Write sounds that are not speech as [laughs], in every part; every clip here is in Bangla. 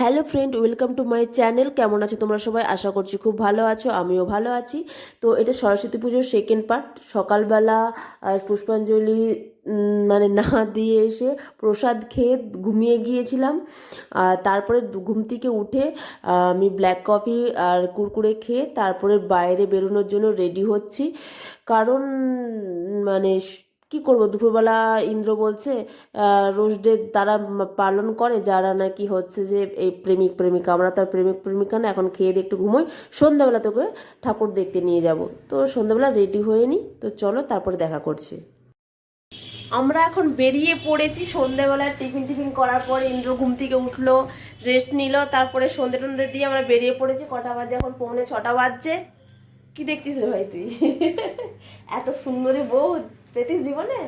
Hello friend, welcome to my channel. কেমন আছো তোমরা সবাই? আশা করছি খুব ভালো আছো, আমিও ভালো আছি। তো এটা সরস্বতী পুজোর সেকেন্ড পার্ট সকালবেলা পুষ্পাঞ্জলি মানে না দিয়ে এসে প্রসাদ খেয়ে ঘুমিয়ে গিয়েছিলাম। আর তারপরে ঘুম থেকে উঠে আমি ব্ল্যাক কফি আর কুরকুরে খেয়ে তারপরে বাইরে বেরোনোর জন্য রেডি হচ্ছি। কারণ মানে কি করব? দুপুরবেলা ইন্দ্র বলছে রোজ ডে তারা পালন করে, যারা নাকি হচ্ছে যে এই প্রেমিক, প্রেমিকা, আমরা তো প্রেমিক, প্রেমিকা না, এখন খেয়ে দিয়ে একটু ঘুমোই, সন্ধ্যাবেলা তোকে ঠাকুর দেখতে নিয়ে যাব। তো সন্ধ্যাবেলা রেডি হয়ে নি, তো চলো তারপরে দেখা করছি। আমরা এখন বেরিয়ে পড়েছি, সন্ধ্যেবেলা টিফিন টিফিন করার পর ইন্দ্র ঘুম থেকে উঠল রেস্ট নিল, তারপরে সন্ধে টন্ধে দিয়ে আমরা বেরিয়ে পড়েছি, কটা বাজে এখন? পৌনে ছটা বাজছে। কি দেখছিস রে ভাই তুই? [laughs] এত সুন্দরী বউ পেতিস জীবনে?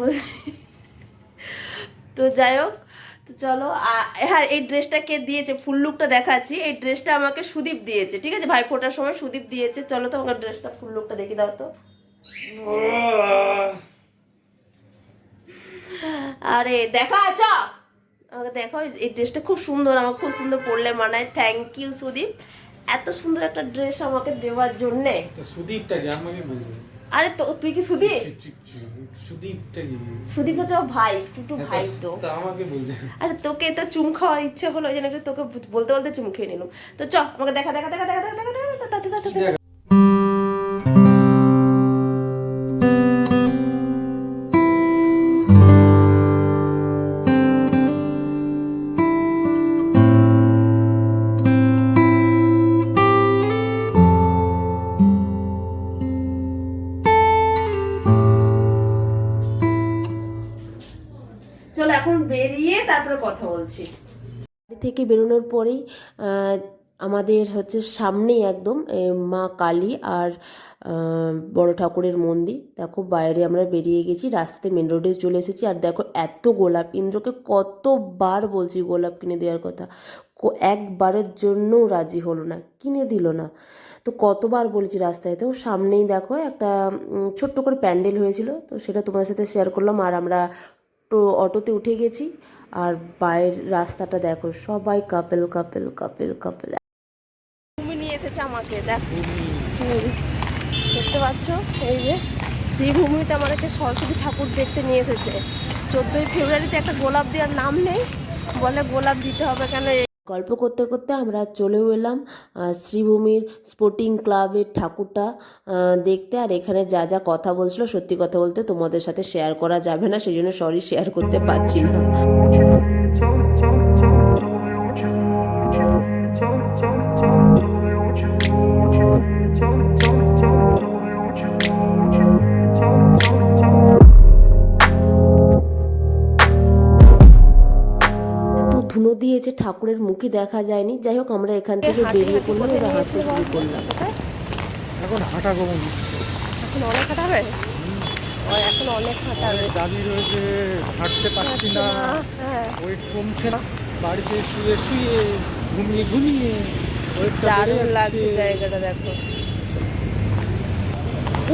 বলছি। তো যাই হোক তো চলো হ্যাঁ এই ড্রেসটা কে দিয়েছে? ফুল লুকটা দেখাচ্ছি। এই ড্রেসটা আমাকে সুদীপ দিয়েছে ঠিক আছে? ভাই ফোটার সময় সুদীপ দিয়েছে। চলো তো আমাকে ড্রেসটা ফুল লুকটা দেখে দাও তো। আরে দেখা আছ আমাকে দেখো এই ড্রেসটা খুব সুন্দর আমার খুব সুন্দর পরলে মানায়। Thank you Sudip. এত সুন্দর একটা ড্রেস আমাকে দেওয়ার জন্যে। তো সুদীপটা আমাকে বলবে? আরে তো তুই কি সুদীপ সুদীপটা কি সুদীপ হচ্ছে আমার ভাই টুটু ভাই তো তা আমাকে আরে তোকে তো চুম খাওয়ার ইচ্ছে হলো ওই জন্য একটু তোকে বলতে বলতে চুম খেয়ে নিলাম তো চ আমাকে দেখা দেখা দেখা দেখা দেখা দেখা দেখা দেখা দেখা কথা বলছি। বাড়ি থেকে বেরোনোর পরেই আমাদের হচ্ছে সামনেই একদম মা কালী আর বড় ঠাকুরের মন্দির। দেখো, বাইরে আমরা বেরিয়ে গেছি, রাস্তাতে মেন রোডে চলে এসেছি। আর দেখো, এত গোলাপ, ইন্দ্রকে কতবার বলছি গোলাপ কিনে দেওয়ার কথা। একবারের জন্যও রাজি হলো না, কিনে দিল না। তো কতবার বলেছি রাস্তায়, তো সামনেই দেখো একটা ছোট্ট করে প্যান্ডেল হয়েছিল। তো সেটা তোমাদের সাথে শেয়ার করলাম। আর আমরা অটোতে উঠে গেছি। আর বাইর রাস্তাটা দেখো সবাই কাপেল কাপেল কাপেল কাপেল তুমি নিয়ে এসেছে আমাকে দেখো। দেখতে পাচ্ছ? এই যে শ্রীভূমিতে আমাদেরকে সরস্বতী ঠাকুর দেখতে নিয়ে এসেছে। চোদ্দোই ফেব্রুয়ারিতে একটা গোলাপ দেওয়ার নাম নেই। বলে গোলাপ দিতে হবে কেন? গল্প করতে করতে আমরা চলেও এলাম শ্রীভূমির স্পোর্টিং ক্লাবের ঠাকুরটা দেখতে। আর এখানে যা যা কথা বলছিল, সত্যি কথা বলতে তোমাদের সাথে শেয়ার করা যাবে না সেই জন্য সরি শেয়ার করতে পারছি না। ধুনো দিয়েছে ঠাকুরের মুখে দেখা যায়নি। যাই হোক আমরা এখান থেকে বেরিয়ে পড়লাম এবার হাঁটতে শুরু করলাম। এখন হাঁটা কমে দিচ্ছে এখন অনেক হাঁটাবে এখন অনেক হাঁটাবে দাবি রয়েছে হাঁটতে পারছি না। হ্যাঁ। ওয়েট কমছে না। বাড়িতে শুয়ে শুয়ে ঘুমিয়ে ঘুমিয়ে দারুণ লাগছে জায়গাটা দেখো।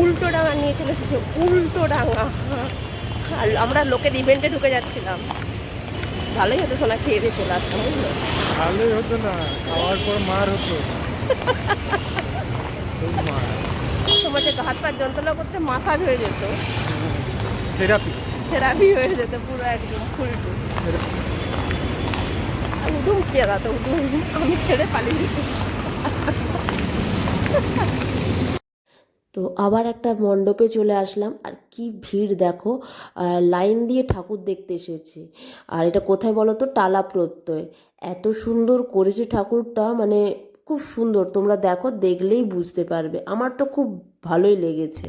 উল্টো ডাঙা নিয়ে চলে এসেছে উল্টো ডাঙা। আর আমরা লোকের ইভেন্টে ঢুকে যাচ্ছিলাম। ভালোই হতো সোনা খেয়ে দিয়ে চলে আসতাম বুঝলো? ভালোই হতো না খাওয়ার পর মার হতো। তোমার যে হাত পা যন্ত্রণা করতে মাসাজ হয়ে যেত। থেরাপি থেরাপি হয়ে যেত পুরো একদম ফুলটু উদুম পেয়ারা তো উদুম? আমি ছেড়ে পালিয়ে যেত। তো আবার একটা মণ্ডপে চলে আসলাম। আর কি ভিড় দেখো। লাইন দিয়ে ঠাকুর দেখতে এসেছে। আর এটা কোথায় বলো তো? টালা প্রত্যয়। এত সুন্দর করেছে ঠাকুরটা। মানে খুব সুন্দর। তোমরা দেখো, দেখলেই বুঝতে পারবে। আমার তো খুব ভালোই লেগেছে।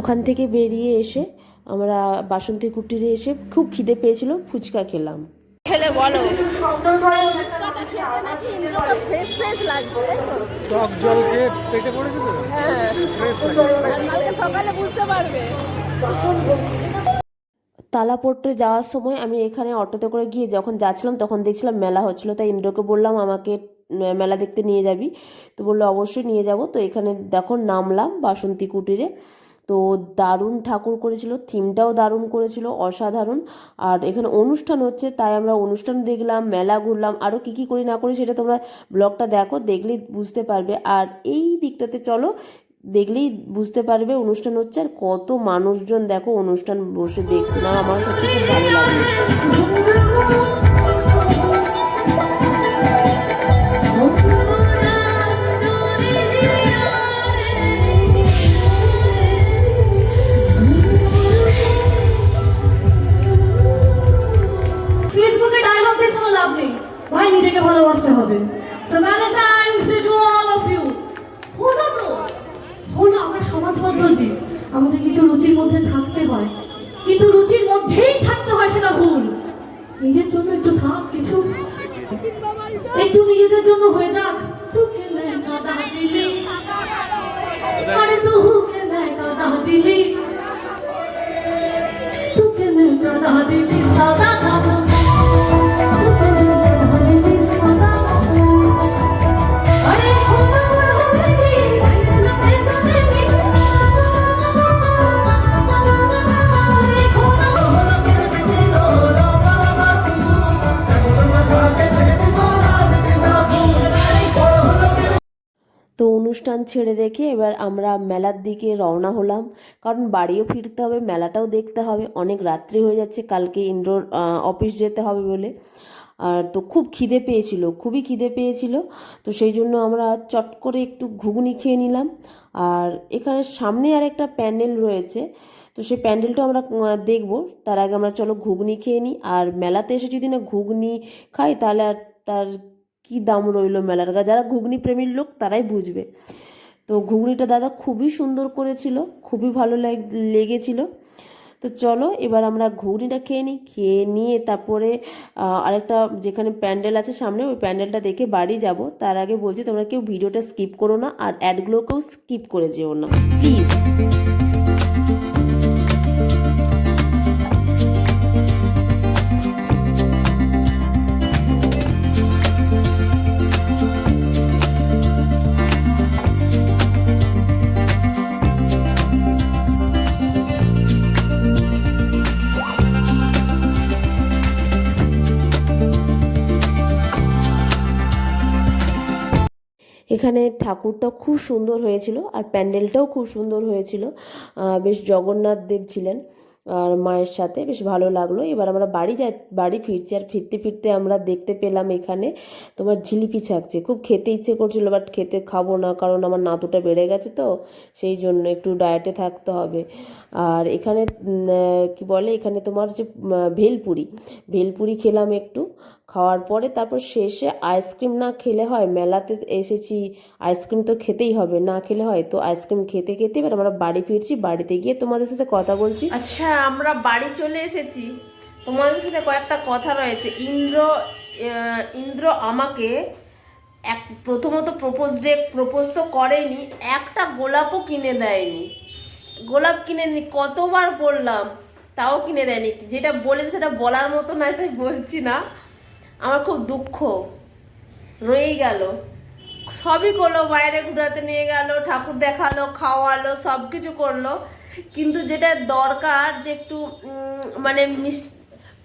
ওখান থেকে বেরিয়ে এসে আমরা বাসন্তী কুটিরে এসে খুব খিদে পেয়েছিল ফুচকা খেলাম। খেলে বলো। টক পেটে হ্যাঁ সকালে বুঝতে পারবে। তালাপট্টে যাওয়ার সময় আমি এখানে অটোতে করে গিয়ে যখন যাচ্ছিলাম তখন দেখছিলাম মেলা হচ্ছিল। তাই ইন্দ্রকে বললাম আমাকে মেলা দেখতে নিয়ে যাবি? তো বলল অবশ্যই নিয়ে যাব। তো এখানে দেখো নামলাম বাসন্তী কুটিরে। তো দারুণ ঠাকুর করেছিল থিমটাও দারুণ করেছিল, অসাধারণ। আর এখানে অনুষ্ঠান হচ্ছে, তাই আমরা অনুষ্ঠান দেখলাম, মেলা ঘুরলাম আরও কী কী করি না করি সেটা তোমরা ব্লগটা দেখো, দেখলেই বুঝতে পারবে। আর এই দিকটাতে চলো, দেখলেই বুঝতে পারবে অনুষ্ঠান হচ্ছে, আর কত মানুষজন দেখো অনুষ্ঠান বসে দেখছে, না, আমার সত্যি খুব ভালো লাগল দিলি। তোকে না দিলি সাদা অনুষ্ঠান ছেড়ে রেখে এবার আমরা মেলার দিকে রওনা হলাম। কারণ বাড়িও ফিরতে হবে, মেলাটাও দেখতে হবে। অনেক রাত্রি হয়ে যাচ্ছে, কালকে ইন্দ্রর অফিস যেতে হবে বলে। আর তো খুব খিদে পেয়েছিল, খুবই খিদে পেয়েছিল। তো সেই জন্য আমরা চট করে একটু ঘুগনি খেয়ে নিলাম। আর এখানে সামনে আর একটা প্যান্ডেল রয়েছে। তো সেই প্যান্ডেলটা আমরা দেখব। তার আগে আমরা চলো ঘুগনি খেয়ে নিই। আর মেলাতে এসে যদি না ঘুগনি খাই, তাহলে আর তার কি দাম রইল মেলার যারা ঘুগনি প্রেমীর লোক, তারাই বুঝবে। তো ঘুগনিটা দাদা খুবই সুন্দর করেছিল, খুবই ভালো লাগ- লেগেছিল। তো চলো, এবার আমরা ঘুগনিটা খেয়ে নিই। খেয়ে নিয়ে তারপরে আরেকটা যেখানে প্যান্ডেল আছে সামনে, ওই প্যান্ডেলটা দেখে বাড়ি যাব। তার আগে বলছি, তোমরা কেউ ভিডিওটা স্কিপ করো না, আর অ্যাডগুলোকেও স্কিপ করে যেও না। প্লিজ। এখানে ঠাকুরটা খুব সুন্দর হয়েছিল আর প্যান্ডেলটাও খুব সুন্দর হয়েছিল। বেশ জগন্নাথ দেব ছিলেন আর মায়ের সাথে বেশ ভালো লাগল। এবার আমরা বাড়ি যাই, বাড়ি ফিরছি আর ফিরতে ফিরতে আমরা দেখতে পেলাম এখানে তোমার জিলিপি ছাকছে। খুব খেতে ইচ্ছে করছিল বাট খেতে খাব না কারণ আমার নাতুটা বেড়ে গেছে তো, সেই জন্য একটু ডায়েটে থাকতে হবে। আর এখানে কি বলে এখানে তোমার যে ভেলপুরি। ভেলপুরি খেলাম একটু। খাওয়ার পরে তারপর শেষে আইসক্রিম না খেলে হয়, মেলাতে এসেছি, আইসক্রিম তো খেতেই হবে, না খেলে হয় তো আইসক্রিম খেতে খেতে এবার আমরা বাড়ি ফিরছি, বাড়িতে গিয়ে তোমাদের সাথে কথা বলছি। আচ্ছা আমরা বাড়ি চলে এসেছি। তোমাদের সাথে কয়েকটা কথা রয়েছে। ইন্দ্র ইন্দ্র আমাকে এক, প্রথমত প্রপোজ ডে প্রপোজ তো করেনি, একটা গোলাপও কিনে দেয়নি। গোলাপ কিনে কতবার বললাম, তাও কিনে দেয়নি। যেটা বলেছে সেটা বলার মতো নয়, তাই বলছি না। আমার খুব দুঃখ। রয়েই গেল। সবই করল, বাইরে ঘুরাতে নিয়ে গেল, ঠাকুর দেখাল, খাওয়ালো সব কিছু করল। কিন্তু যেটা দরকার যে একটু মানে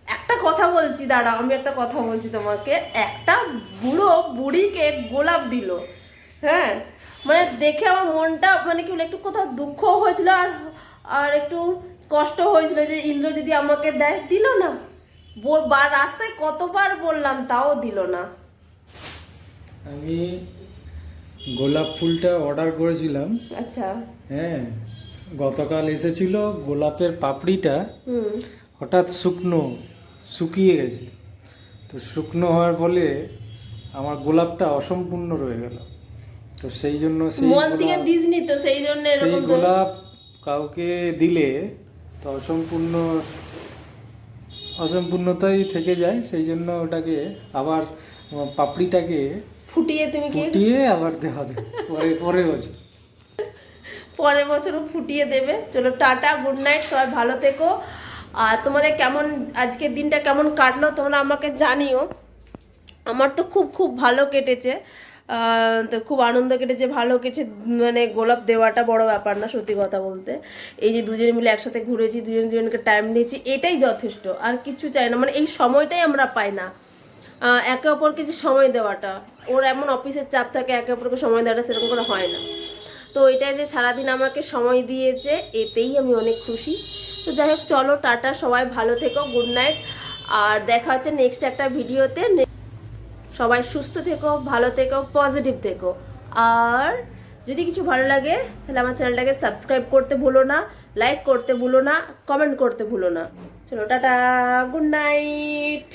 একটা কথা বলছি, দাঁড়াও, আমি একটা কথা বলছি তোমাকে। একটা বুড়ো বুড়িকে গোলাপ দিল হ্যাঁ? মানে দেখে আমার মনটা মানে কি একটু কোথাও দুঃখ হয়েছিল আর আর একটু কষ্ট হয়েছিল যে ইন্দ্র যদি আমাকে দেয়, দিল না। বা রাস্তায় কতবার বললাম তাও দিল না। আমি গোলাপ ফুলটা অর্ডার করেছিলাম। আচ্ছা। হ্যাঁ গতকাল এসেছিল গোলাপের পাপড়িটা। হঠাৎ শুকনো শুকিয়ে গেছে। তো শুকনো হওয়ার ফলে আমার গোলাপটা অসম্পূর্ণ রয়ে গেল। তো সেই জন্য সেই মন থেকে দিসনি তো সেই জন্য সেই গোলাপ কাউকে দিলে তো অসম্পূর্ণ অসম্পূর্ণতাই থেকে যায় সেই জন্য ওটাকে আবার পাপড়িটাকে ফুটিয়ে তুমি কি ফুটিয়ে আবার দেওয়া যায়। পরে পরে বছর। পরের বছরও ফুটিয়ে দেবে। চলো টাটা গুড নাইট সবাই ভালো থেকো। আর তোমাদের কেমন আজকের দিনটা কেমন কাটলো তোমরা আমাকে জানিও। আমার তো খুব খুব ভালো কেটেছে। তো খুব আনন্দ কেটেছে, ভালো কেটেছে মানে গোলাপ দেওয়াটা বড় ব্যাপার না, সত্যি কথা বলতে। এই যে দুজনে মিলে একসাথে ঘুরেছি, দুজন দুজনকে টাইম নিয়েছি এটাই যথেষ্ট। আর কিছু চাই না মানে এই সময়টাই আমরা পাই না। একে অপরকে যে সময় দেওয়াটা, ওর এমন অফিসের চাপ থাকে, একে অপরকে সময় দেওয়াটা সেরকম করে হয় না। তো এটাই যে সারাদিন আমাকে সময় দিয়েছে, এতেই আমি অনেক খুশি। তো যাই হোক, চলো, টাটা, সবাই ভালো থেকো গুড নাইট আর দেখা হচ্ছে নেক্সট একটা ভিডিওতে সবাই সুস্থ থেকো, ভালো থেকো পজিটিভ থেকো। আর যদি কিছু ভালো লাগে, তাহলে আমার চ্যানেলটাকে সাবস্ক্রাইব করতে ভুলো না লাইক করতে ভুলো না কমেন্ট করতে ভুলো না। চলো, টাটা গুড নাইট